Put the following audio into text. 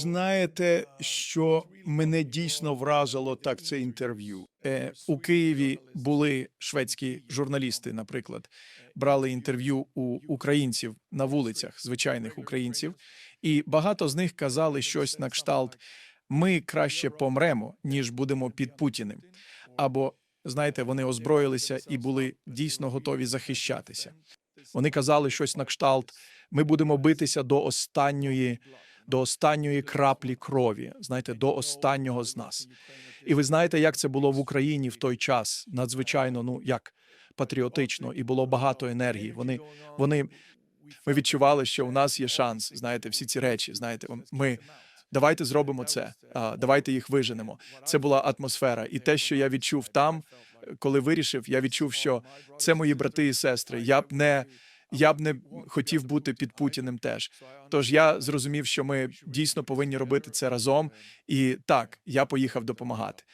Знаєте, що мене дійсно вразило так це інтерв'ю. Е, у Києві були шведські журналісти, наприклад, брали інтерв'ю у українців на вулицях, звичайних українців, і багато з них казали щось на кшталт: ми краще помремо, ніж будемо під Путіним. Або знаєте, вони озброїлися і були дійсно готові захищатися. Вони казали щось на кшталт: ми будемо битися до останньої до останньої краплі крові, знаєте, до останнього з нас. І ви знаєте, як це було в Україні в той час? Надзвичайно, ну як патріотично, і було багато енергії. Вони вони ми відчували, що у нас є шанс. Знаєте, всі ці речі. Знаєте, ми давайте зробимо це. Давайте їх виженемо. Це була атмосфера, і те, що я відчув там, коли вирішив, я відчув, що це мої брати і сестри. Я б не я б не хотів бути під Путіним теж. Тож я зрозумів, що ми дійсно повинні робити це разом. І так, я поїхав допомагати.